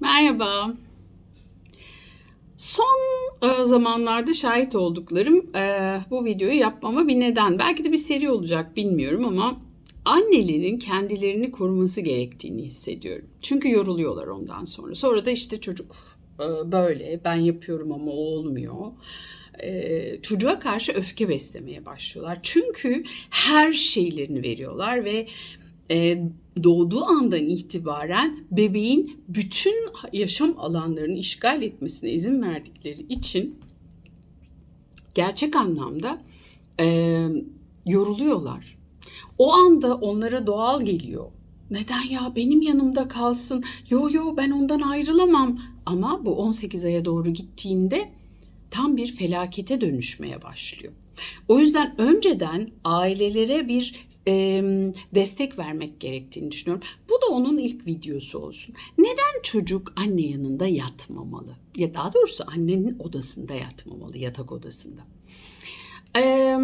Merhaba. Son e, zamanlarda şahit olduklarım e, bu videoyu yapmama bir neden. Belki de bir seri olacak bilmiyorum ama annelerin kendilerini koruması gerektiğini hissediyorum. Çünkü yoruluyorlar ondan sonra. Sonra da işte çocuk e, böyle ben yapıyorum ama olmuyor. E, çocuğa karşı öfke beslemeye başlıyorlar. Çünkü her şeylerini veriyorlar ve e, doğduğu andan itibaren bebeğin bütün yaşam alanlarını işgal etmesine izin verdikleri için gerçek anlamda e, yoruluyorlar. O anda onlara doğal geliyor. Neden ya benim yanımda kalsın? Yo yo ben ondan ayrılamam. Ama bu 18 aya doğru gittiğinde tam bir felakete dönüşmeye başlıyor. O yüzden önceden ailelere bir e, destek vermek gerektiğini düşünüyorum. Bu da onun ilk videosu olsun. Neden çocuk anne yanında yatmamalı? Ya daha doğrusu annenin odasında yatmamalı, yatak odasında. Eee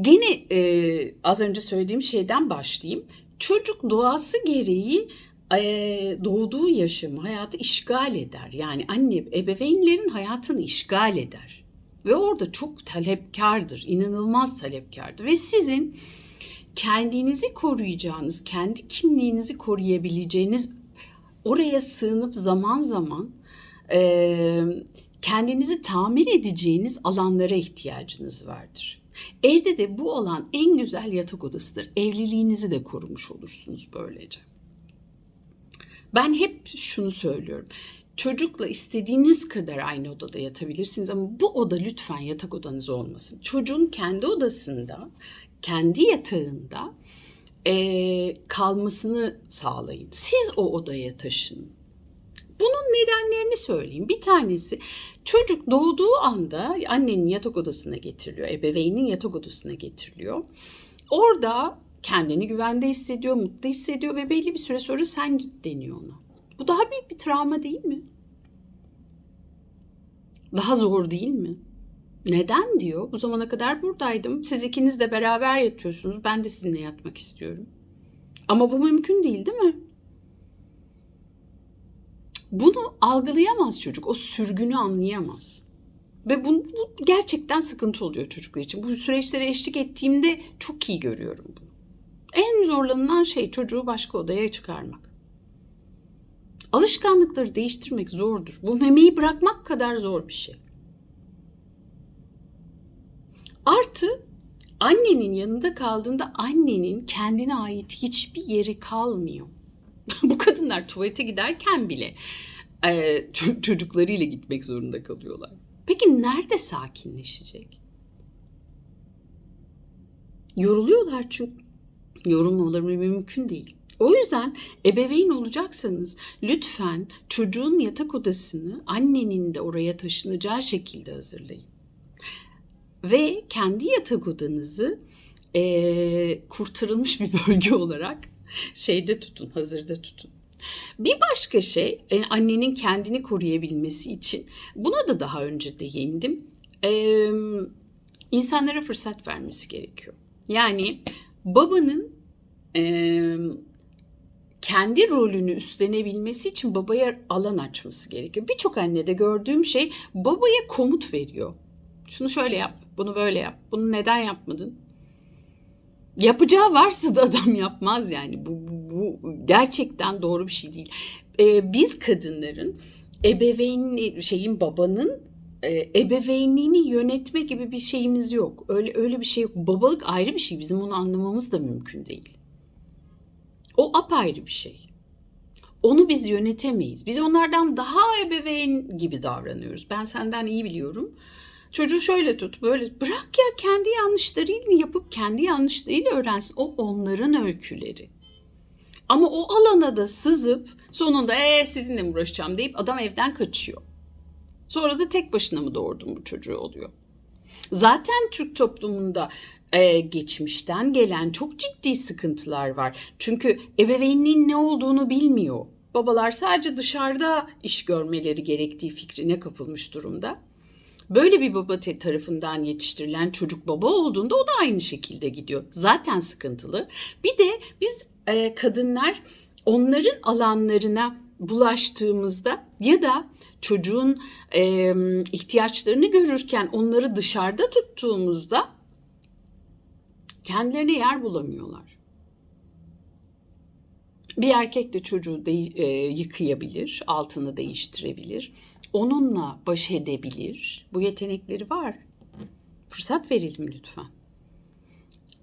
Gene e, az önce söylediğim şeyden başlayayım. Çocuk doğası gereği doğduğu yaşamı, hayatı işgal eder. Yani anne, ebeveynlerin hayatını işgal eder. Ve orada çok talepkardır, inanılmaz talepkardır. Ve sizin kendinizi koruyacağınız, kendi kimliğinizi koruyabileceğiniz, oraya sığınıp zaman zaman e, kendinizi tamir edeceğiniz alanlara ihtiyacınız vardır. Evde de bu olan en güzel yatak odasıdır. Evliliğinizi de korumuş olursunuz böylece. Ben hep şunu söylüyorum. Çocukla istediğiniz kadar aynı odada yatabilirsiniz ama bu oda lütfen yatak odanız olmasın. Çocuğun kendi odasında, kendi yatağında e, kalmasını sağlayın. Siz o odaya taşının. Bunun nedenlerini söyleyeyim. Bir tanesi çocuk doğduğu anda annenin yatak odasına getiriliyor, ebeveynin yatak odasına getiriliyor. Orada kendini güvende hissediyor, mutlu hissediyor ve belli bir süre sonra sen git deniyor ona. Bu daha büyük bir travma değil mi? Daha zor değil mi? Neden diyor? Bu zamana kadar buradaydım. Siz ikiniz de beraber yatıyorsunuz. Ben de sizinle yatmak istiyorum. Ama bu mümkün değil, değil mi? Bunu algılayamaz çocuk. O sürgünü anlayamaz. Ve bu, bu gerçekten sıkıntı oluyor çocuklar için. Bu süreçlere eşlik ettiğimde çok iyi görüyorum bunu. En zorlanılan şey çocuğu başka odaya çıkarmak. Alışkanlıkları değiştirmek zordur. Bu memeyi bırakmak kadar zor bir şey. Artı annenin yanında kaldığında annenin kendine ait hiçbir yeri kalmıyor. Bu kadınlar tuvalete giderken bile e, çocuklarıyla gitmek zorunda kalıyorlar. Peki nerede sakinleşecek? Yoruluyorlar çünkü yorulmaları mümkün değil. O yüzden ebeveyn olacaksanız lütfen çocuğun yatak odasını annenin de oraya taşınacağı şekilde hazırlayın. Ve kendi yatak odanızı e, kurtarılmış bir bölge olarak şeyde tutun, hazırda tutun. Bir başka şey e, annenin kendini koruyabilmesi için buna da daha önce değindim. E, insanlara fırsat vermesi gerekiyor. Yani babanın e, kendi rolünü üstlenebilmesi için babaya alan açması gerekiyor. Birçok annede gördüğüm şey babaya komut veriyor. Şunu şöyle yap, bunu böyle yap, bunu neden yapmadın? Yapacağı varsa da adam yapmaz yani. Bu, bu, bu gerçekten doğru bir şey değil. Ee, biz kadınların ebeveyn şeyin babanın e, ebeveynliğini yönetme gibi bir şeyimiz yok. Öyle öyle bir şey yok. Babalık ayrı bir şey. Bizim onu anlamamız da mümkün değil. O apayrı bir şey. Onu biz yönetemeyiz. Biz onlardan daha ebeveyn gibi davranıyoruz. Ben senden iyi biliyorum. Çocuğu şöyle tut, böyle bırak ya kendi yanlışlarıyla yapıp kendi yanlışlarıyla öğrensin. O onların öyküleri. Ama o alana da sızıp sonunda ee, sizinle mi uğraşacağım deyip adam evden kaçıyor. Sonra da tek başına mı doğurdun bu çocuğu oluyor. Zaten Türk toplumunda e, geçmişten gelen çok ciddi sıkıntılar var. Çünkü ebeveynliğin ne olduğunu bilmiyor. Babalar sadece dışarıda iş görmeleri gerektiği fikrine kapılmış durumda. Böyle bir baba tarafından yetiştirilen çocuk baba olduğunda o da aynı şekilde gidiyor. Zaten sıkıntılı. Bir de biz e, kadınlar onların alanlarına bulaştığımızda ya da çocuğun e, ihtiyaçlarını görürken onları dışarıda tuttuğumuzda kendilerine yer bulamıyorlar. Bir erkek de çocuğu de, e, yıkayabilir, altını değiştirebilir. Onunla baş edebilir. Bu yetenekleri var. Fırsat verelim lütfen.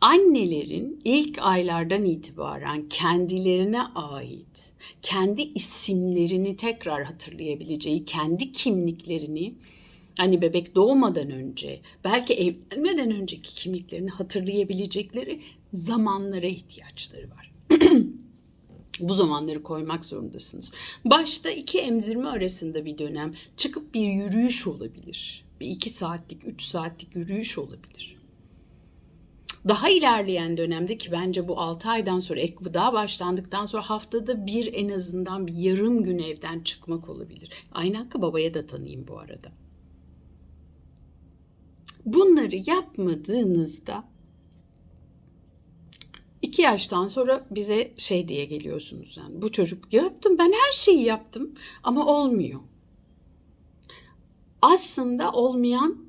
Annelerin ilk aylardan itibaren kendilerine ait, kendi isimlerini tekrar hatırlayabileceği, kendi kimliklerini hani bebek doğmadan önce, belki evlenmeden önceki kimliklerini hatırlayabilecekleri zamanlara ihtiyaçları var. Bu zamanları koymak zorundasınız. Başta iki emzirme arasında bir dönem çıkıp bir yürüyüş olabilir. Bir iki saatlik, üç saatlik yürüyüş olabilir. Daha ilerleyen dönemde ki bence bu 6 aydan sonra ek gıda başlandıktan sonra haftada bir en azından bir yarım gün evden çıkmak olabilir. Aynı hakkı babaya da tanıyayım bu arada. Bunları yapmadığınızda iki yaştan sonra bize şey diye geliyorsunuz yani bu çocuk yaptım ben her şeyi yaptım ama olmuyor. Aslında olmayan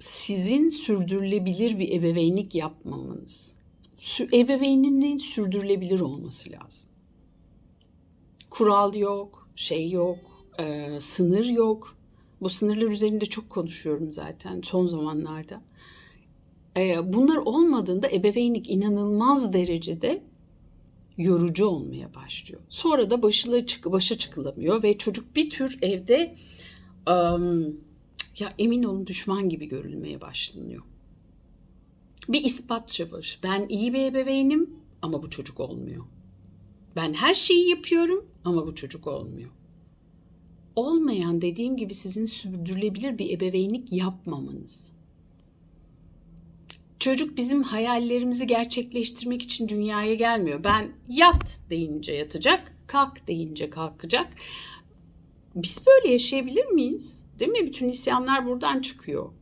sizin sürdürülebilir bir ebeveynlik yapmamanız. Ebeveyninin sürdürülebilir olması lazım. Kural yok, şey yok, e, sınır yok. Bu sınırlar üzerinde çok konuşuyorum zaten son zamanlarda. E, bunlar olmadığında ebeveynlik inanılmaz derecede yorucu olmaya başlıyor. Sonra da başına, çık başa çıkılamıyor ve çocuk bir tür evde um, ya emin olun düşman gibi görülmeye başlanıyor. Bir ispat çabası. Ben iyi bir ebeveynim ama bu çocuk olmuyor. Ben her şeyi yapıyorum ama bu çocuk olmuyor. Olmayan dediğim gibi sizin sürdürülebilir bir ebeveynlik yapmamanız. Çocuk bizim hayallerimizi gerçekleştirmek için dünyaya gelmiyor. Ben yat deyince yatacak, kalk deyince kalkacak. Biz böyle yaşayabilir miyiz? Değil mi? Bütün isyanlar buradan çıkıyor.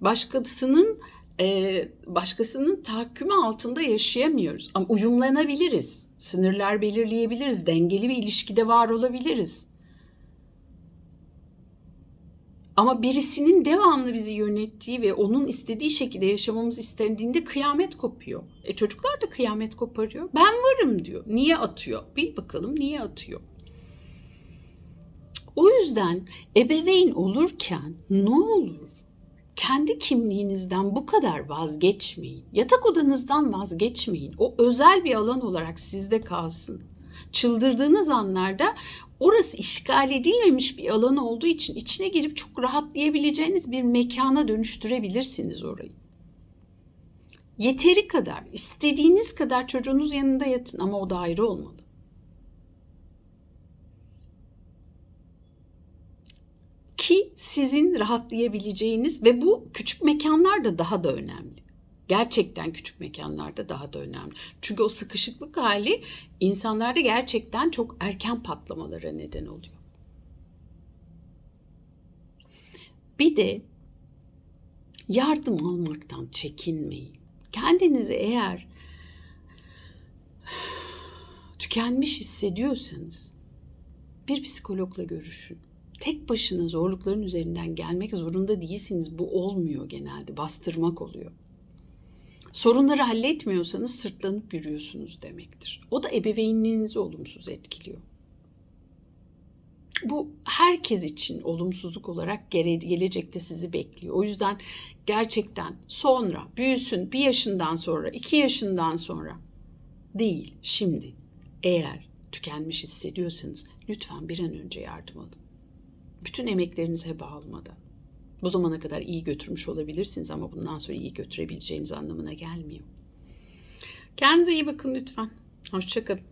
Başkasının e, başkasının tahakkümü altında yaşayamıyoruz. Ama uyumlanabiliriz. Sınırlar belirleyebiliriz. Dengeli bir ilişkide var olabiliriz. Ama birisinin devamlı bizi yönettiği ve onun istediği şekilde yaşamamız istendiğinde kıyamet kopuyor. E çocuklar da kıyamet koparıyor. Ben varım diyor. Niye atıyor? Bil bakalım niye atıyor? O yüzden ebeveyn olurken ne olur kendi kimliğinizden bu kadar vazgeçmeyin. Yatak odanızdan vazgeçmeyin. O özel bir alan olarak sizde kalsın. Çıldırdığınız anlarda orası işgal edilmemiş bir alan olduğu için içine girip çok rahatlayabileceğiniz bir mekana dönüştürebilirsiniz orayı. Yeteri kadar, istediğiniz kadar çocuğunuz yanında yatın ama o da ayrı olmalı. Ki sizin rahatlayabileceğiniz ve bu küçük mekanlar da daha da önemli. Gerçekten küçük mekanlarda daha da önemli. Çünkü o sıkışıklık hali insanlarda gerçekten çok erken patlamalara neden oluyor. Bir de yardım almaktan çekinmeyin. Kendinizi eğer tükenmiş hissediyorsanız bir psikologla görüşün tek başına zorlukların üzerinden gelmek zorunda değilsiniz. Bu olmuyor genelde. Bastırmak oluyor. Sorunları halletmiyorsanız sırtlanıp yürüyorsunuz demektir. O da ebeveynliğinizi olumsuz etkiliyor. Bu herkes için olumsuzluk olarak gelecekte sizi bekliyor. O yüzden gerçekten sonra büyüsün bir yaşından sonra, iki yaşından sonra değil şimdi eğer tükenmiş hissediyorsanız lütfen bir an önce yardım alın bütün emekleriniz heba almadan. Bu zamana kadar iyi götürmüş olabilirsiniz ama bundan sonra iyi götürebileceğiniz anlamına gelmiyor. Kendinize iyi bakın lütfen. Hoşçakalın.